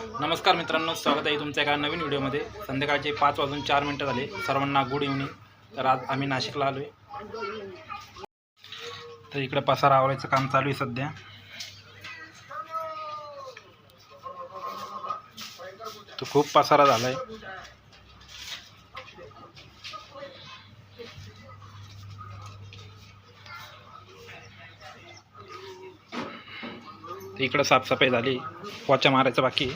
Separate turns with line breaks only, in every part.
नमस्कार मित्रांनो स्वागत आहे तुमच्या एका नवीन व्हिडिओमध्ये. संध्याकाळचे पाच वाजून चार मिनटं झाले. सर्वांना गुड इव्हनिंग तर आज आम्ही नाशिकला आलो आहे तर इकडं पसारा आवरायचं काम चालू आहे सध्या. तो खूप पसारा झाला आहे इकडं साफसफाई झाली. पोचा मारायचं बाकी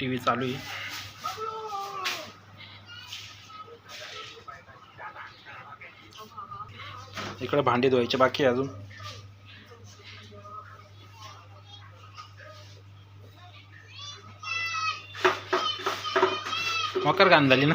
टी व्ही चालू आहे. इकडे भांडी धुवायचे बाकी अजून. मकर घाण झाली ना?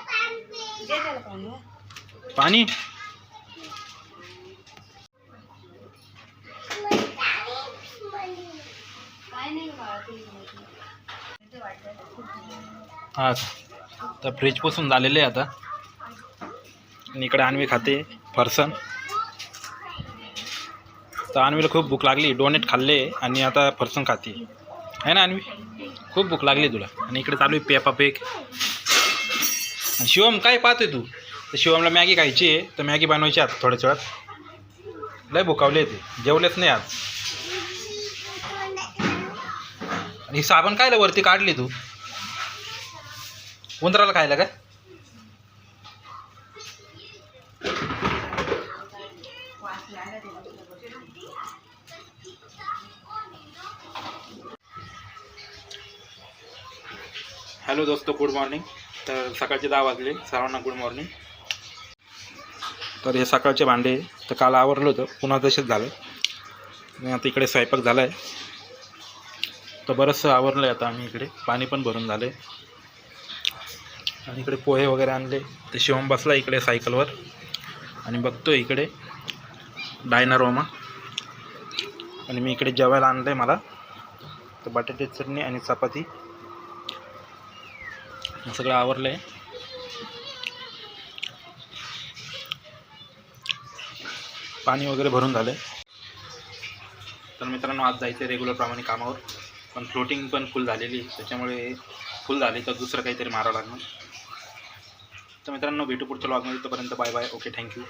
पाणी? हा
तर फ्रीज पुसून झालेले आहे आता. आणि इकडे आणवी खाते फरसन. तर आणवीला खूप भूक लागली डोनेट खाल्ले आणि आता फरसन खाते. आहे ना आणवी? खूप भूक लागली तुला. आणि इकडे चालू आहे पेपा पेक शिवम काय पाहतोय तू? तर शिवमला मॅगी खायची आहे तर मॅगी बनवायची आता थोड्याच वेळात. लय भुकावले ते. जेवलेच नाही आज. आणि ही साबण कायला वरती काढली तू? उंदराला खायला का? हॅलो दोस्त गुड मॉर्निंग तर सकाळचे दहा वाजले सर्वांना गुड मॉर्निंग तर हे सकाळचे भांडे तर काल आवरलं होतं पुन्हा तसेच झालं. आणि आता इकडे स्वयंपाक झाला आहे तर बरंचसं आवरलं आहे आता आम्ही इकडे पाणी पण भरून झालं आहे आणि इकडे पोहे वगैरे आणले तर शिवम बसला इकडे सायकलवर. आणि बघतो इकडे डायनारोमा आणि मी इकडे जेवायला आणलं आहे मला. तर बटाट्याची चटणी आणि चपाती. सगळं आवरलं आहे. पाणी वगैरे भरून झालं तर मित्रांनो आज जायचं आहे रेग्युलरप्रमाणे कामावर. पण फ्लोटिंग पण फुल झालेली त्याच्यामुळे फुल झाली तर दुसरं काहीतरी मारावं लागणार. तर मित्रांनो भेटू पुढच्या लॉगमध्ये तोपर्यंत बाय बाय ओके थँक्यू